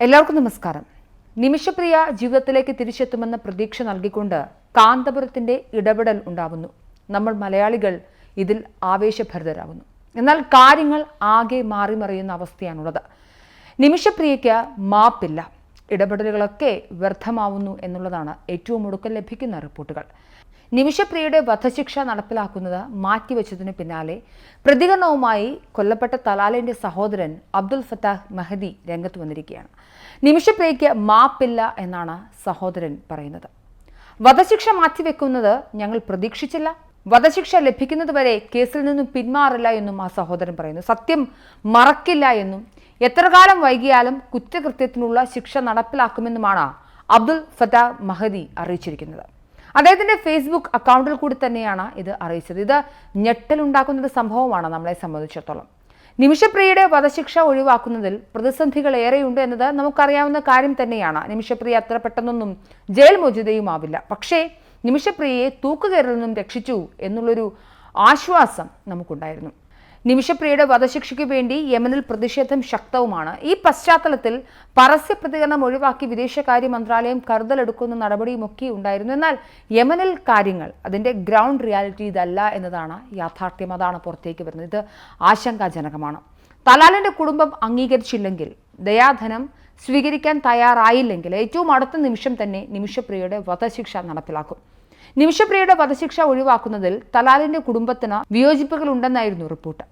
എല്ലാവർക്കും നമസ്കാരം. നിമിഷപ്രിയ ജീവിതത്തിലേക്ക് തിരിച്ചെത്തുമെന്ന പ്രതീക്ഷ നൽകിക്കൊണ്ട് കാന്തപുരത്തിന്റെ ഇടപെടൽ ഉണ്ടാവുന്നു. നമ്മൾ മലയാളികൾ ഇതിൽ ആവേശഭരിതരാകുന്നു. എന്നാൽ കാര്യങ്ങൾ ആകെ മാറിമറിയുന്ന അവസ്ഥയാണുള്ളത്. നിമിഷപ്രിയയ്ക്ക് മാപ്പില്ല. ഇടപെടലുകളൊക്കെ വ്യർത്ഥമാവുന്നു എന്നുള്ളതാണ് ഏറ്റവും ഒടുക്കം ലഭിക്കുന്ന റിപ്പോർട്ടുകൾ. നിമിഷപ്രിയയുടെ വധശിക്ഷ നടപ്പിലാക്കുന്നത് മാറ്റിവെച്ചതിനു പിന്നാലെ പ്രതികരണവുമായി കൊല്ലപ്പെട്ട തലാലിന്റെ സഹോദരൻ അബ്ദുൽ ഫത്താഹ് മെഹദി രംഗത്ത് വന്നിരിക്കുകയാണ്. നിമിഷപ്രിയയ്ക്ക് മാപ്പില്ല എന്നാണ് സഹോദരൻ പറയുന്നത്. വധശിക്ഷ മാറ്റിവെക്കുന്നത് ഞങ്ങൾ പ്രതീക്ഷിച്ചില്ല. വധശിക്ഷ ലഭിക്കുന്നതുവരെ കേസിൽ നിന്നും പിന്മാറില്ല എന്നും ആ സഹോദരൻ പറയുന്നു. സത്യം മറക്കില്ല എന്നും എത്ര കാലം വൈകിയാലും കുറ്റകൃത്യത്തിനുള്ള ശിക്ഷ നടപ്പിലാക്കുമെന്നുമാണ് അബ്ദുൽ ഫത്ത മഹദി അറിയിച്ചിരിക്കുന്നത്. അദ്ദേഹത്തിന്റെ ഫേസ്ബുക്ക് അക്കൗണ്ടിൽ കൂടി തന്നെയാണ് ഇത് അറിയിച്ചത്. ഇത് ഞെട്ടലുണ്ടാക്കുന്ന ഒരു സംഭവമാണ് നമ്മളെ സംബന്ധിച്ചിടത്തോളം. നിമിഷപ്രിയയുടെ വധശിക്ഷ ഒഴിവാക്കുന്നതിൽ പ്രതിസന്ധികൾ ഏറെയുണ്ട് എന്നത് നമുക്കറിയാവുന്ന കാര്യം തന്നെയാണ്. നിമിഷപ്രിയ അത്ര പെട്ടെന്നൊന്നും ജയിൽ മോചിതയുമാവില്ല. പക്ഷേ നിമിഷപ്രിയയെ തൂക്കുകയറിൽ നിന്നും രക്ഷിച്ചു എന്നുള്ളൊരു ആശ്വാസം നമുക്കുണ്ടായിരുന്നു. നിമിഷപ്രിയയുടെ വധശിക്ഷയ്ക്ക് വേണ്ടി യമനിൽ പ്രതിഷേധം ശക്തവുമാണ്. ഈ പശ്ചാത്തലത്തിൽ പരസ്യ പ്രതികരണം ഒഴിവാക്കി വിദേശകാര്യ മന്ത്രാലയം കരുതലെടുക്കുന്ന നടപടിയുമൊക്കെ ഉണ്ടായിരുന്നു. എന്നാൽ യമനിൽ കാര്യങ്ങൾ അതിന്റെ ഗ്രൗണ്ട് റിയാലിറ്റി ഇതല്ല എന്നതാണ് യാഥാർത്ഥ്യം. അതാണ് പുറത്തേക്ക് വരുന്നത്. ഇത് ആശങ്കാജനകമാണ്. തലാലിന്റെ കുടുംബം അംഗീകരിച്ചില്ലെങ്കിൽ ദയാധനം സ്വീകരിക്കാൻ തയ്യാറായില്ലെങ്കിൽ ഏറ്റവും അടുത്ത നിമിഷം തന്നെ നിമിഷപ്രിയയുടെ വധശിക്ഷ നടപ്പിലാക്കും. നിമിഷപ്രിയയുടെ വധശിക്ഷ ഒഴിവാക്കുന്നതിൽ തലാലിന്റെ കുടുംബത്തിന് വിയോജിപ്പുകൾ ഉണ്ടെന്നായിരുന്നു റിപ്പോർട്ട്.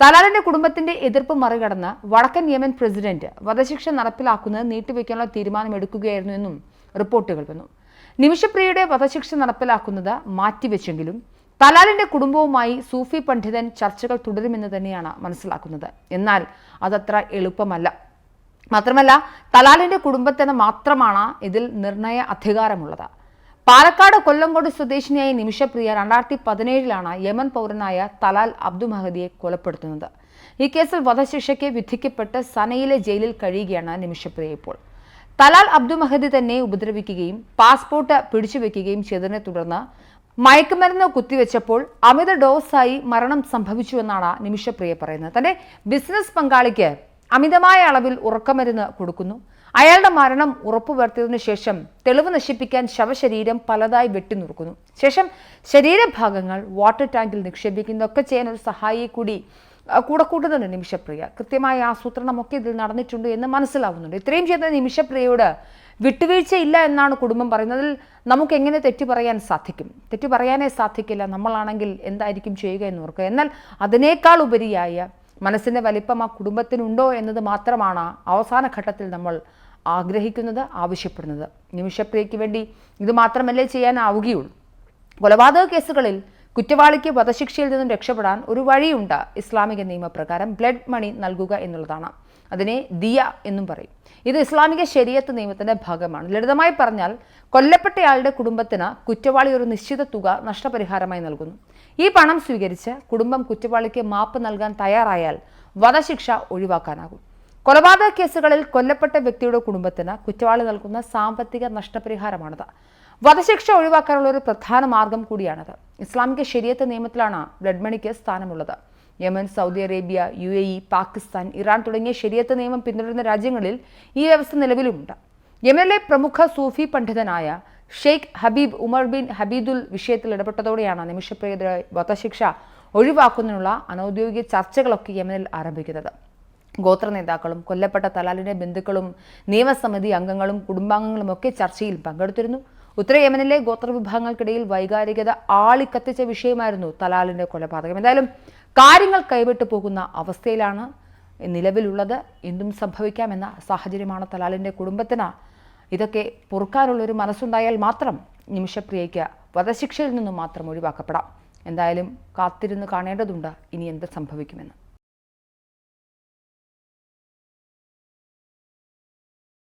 തലാലിന്റെ കുടുംബത്തിന്റെ എതിർപ്പ് മറികടന്ന് വടക്കൻ യമൻ പ്രസിഡന്റ് വധശിക്ഷ നടപ്പിലാക്കുന്നത് നീട്ടിവെക്കാനുള്ള തീരുമാനമെടുക്കുകയായിരുന്നു എന്നും റിപ്പോർട്ടുകൾ വന്നു. നിമിഷപ്രിയയുടെ വധശിക്ഷ നടപ്പിലാക്കുന്നത് മാറ്റിവെച്ചെങ്കിലും തലാലിന്റെ കുടുംബവുമായി സൂഫി പണ്ഡിതൻ ചർച്ചകൾ തുടരുമെന്ന് തന്നെയാണ് മനസ്സിലാക്കുന്നത്. എന്നാൽ അതത്ര എളുപ്പമല്ല. മാത്രമല്ല തലാലിന്റെ കുടുംബത്തിന് മാത്രമാണ് ഇതിൽ നിർണയ അധികാരമുള്ളത്. പാലക്കാട് കൊല്ലങ്കോട് സ്വദേശിനിയായ നിമിഷപ്രിയ രണ്ടായിരത്തി പതിനേഴിലാണ് യമൻ പൗരനായ തലാൽ അബ്ദു മഹദിയെ കൊലപ്പെടുത്തുന്നത്. ഈ കേസിൽ വധശിക്ഷയ്ക്ക് വിധിക്കപ്പെട്ട് സനയിലെ ജയിലിൽ കഴിയുകയാണ് നിമിഷപ്രിയ ഇപ്പോൾ. തലാൽ അബ്ദു മഹദി തന്നെ ഉപദ്രവിക്കുകയും പാസ്പോർട്ട് പിടിച്ചുവെക്കുകയും ചെയ്തതിനെ തുടർന്ന് മയക്കുമരുന്ന് കുത്തിവെച്ചപ്പോൾ അമിത ഡോസായി മരണം സംഭവിച്ചുവെന്നാണ് നിമിഷപ്രിയ പറയുന്നത്. തന്റെ ബിസിനസ് പങ്കാളിക്ക് അമിതമായ അളവിൽ ഉറക്കമരുന്ന് കൊടുക്കുന്നു. അയാളുടെ മരണം ഉറപ്പുവരുത്തിയതിനു ശേഷം തെളിവ് നശിപ്പിക്കാൻ ശവശരീരം പലതായി വെട്ടി നുറുക്കുന്നു ശേഷം ശരീരഭാഗങ്ങൾ വാട്ടർ ടാങ്കിൽ നിക്ഷേപിക്കുന്ന ഒക്കെ ചെയ്യാൻ ഒരു സഹായി കൂടി കൂടെ കൂട്ടുന്നുണ്ട് നിമിഷപ്രിയ. കൃത്യമായ ആസൂത്രണമൊക്കെ ഇതിൽ നടന്നിട്ടുണ്ട് എന്ന് മനസ്സിലാവുന്നുണ്ട്. ഇത്രയും ചെയ്ത നിമിഷപ്രിയയോട് വിട്ടുവീഴ്ച ഇല്ല എന്നാണ് കുടുംബം പറയുന്നത് അതിൽ നമുക്ക് എങ്ങനെ തെറ്റു പറയാൻ സാധിക്കും? തെറ്റു പറയാനേ സാധിക്കില്ല. നമ്മളാണെങ്കിൽ എന്തായിരിക്കും ചെയ്യുക എന്ന് ഓർക്കുക. എന്നാൽ അതിനേക്കാൾ ഉപരിയായ മനസ്സിന്റെ വലിപ്പം ആ കുടുംബത്തിനുണ്ടോ എന്നത് മാത്രമാണ് അവസാന ഘട്ടത്തിൽ നമ്മൾ ആഗ്രഹിക്കുന്നത് ആവശ്യപ്പെടുന്നത്. നിമിഷപ്രിയയ്ക്ക് വേണ്ടി ഇത് മാത്രമല്ലേ ചെയ്യാനാവുകയുള്ളൂ. കൊലപാതക കേസുകളിൽ കുറ്റവാളിക്ക് വധശിക്ഷയിൽ നിന്നും രക്ഷപ്പെടാൻ ഒരു വഴിയുണ്ട്. ഇസ്ലാമിക നിയമപ്രകാരം ബ്ലഡ് മണി നൽകുക എന്നുള്ളതാണ്. അതിനെ ദിയ എന്നും പറയും. ഇത് ഇസ്ലാമിക ശരീരത്ത് നിയമത്തിന്റെ ഭാഗമാണ്. ലളിതമായി പറഞ്ഞാൽ കൊല്ലപ്പെട്ടയാളുടെ കുടുംബത്തിന് കുറ്റവാളി ഒരു നിശ്ചിത തുക നഷ്ടപരിഹാരമായി നൽകുന്നു. ഈ പണം സ്വീകരിച്ച് കുടുംബം കുറ്റവാളിക്ക് മാപ്പ് നൽകാൻ തയ്യാറായാൽ വധശിക്ഷ ഒഴിവാക്കാനാകും. കൊലപാതക കേസുകളിൽ കൊല്ലപ്പെട്ട വ്യക്തിയുടെ കുടുംബത്തിന് കുറ്റവാളി നൽകുന്ന സാമ്പത്തിക നഷ്ടപരിഹാരമാണത്. വധശിക്ഷ ഒഴിവാക്കാനുള്ള ഒരു പ്രധാന മാർഗം കൂടിയാണത്. ഇസ്ലാമിക ശരിയത്ത് നിയമത്തിലാണ് ബ്ലഡ് മണിക്ക് സ്ഥാനമുള്ളത്. Yemen Saudi Arabia U A E Pakistan Iran തുടങ്ങിയ ശരിയത്ത് നിയമം പിന്തുടരുന്ന രാജ്യങ്ങളിൽ ഈ വ്യവസ്ഥ നിലവിലുമുണ്ട് യമനിലെ പ്രമുഖ സൂഫി പണ്ഡിതനായ ഷെയ്ഖ് ഹബീബ് ഉമർ ബിൻ ഹബീദുൽ വിഷയത്തിൽ ഇടപെട്ടതോടെയാണ് നിമിഷപ്രിയയുടെ വധശിക്ഷ ഒഴിവാക്കുന്നതിനുള്ള അനൌദ്യോഗിക ചർച്ചകളൊക്കെ യമനിൽ ആരംഭിക്കുന്നത്. ഗോത്ര നേതാക്കളും കൊല്ലപ്പെട്ട തലാലിന്റെ ബന്ധുക്കളും നിയമസമിതി അംഗങ്ങളും കുടുംബാംഗങ്ങളും ഒക്കെ ചർച്ചയിൽ പങ്കെടുത്തിരുന്നു. ഉത്തര യമനിലെ ഗോത്രവിഭാഗങ്ങൾക്കിടയിൽ വൈകാരികത ആളിക്കത്തിച്ച വിഷയമായിരുന്നു തലാലിന്റെ കൊലപാതകം. എന്തായാലും കാര്യങ്ങൾ കൈവിട്ടു പോകുന്ന അവസ്ഥയിലാണ് നിലവിലുള്ളത്. എന്തും സംഭവിക്കാമെന്ന സാഹചര്യമാണ് തലാലിന്റെ കുടുംബത്തിന്. ഇതൊക്കെ പൊറുക്കാനുള്ളൊരു മനസ്സുണ്ടായാൽ മാത്രം നിമിഷപ്രിയയ്ക്ക് വധശിക്ഷയിൽ നിന്നും മാത്രം ഒഴിവാക്കപ്പെടാം. എന്തായാലും കാത്തിരുന്ന് കാണേണ്ടതുണ്ട്. ഇനി എന്ത് സംഭവിക്കുമെന്ന്.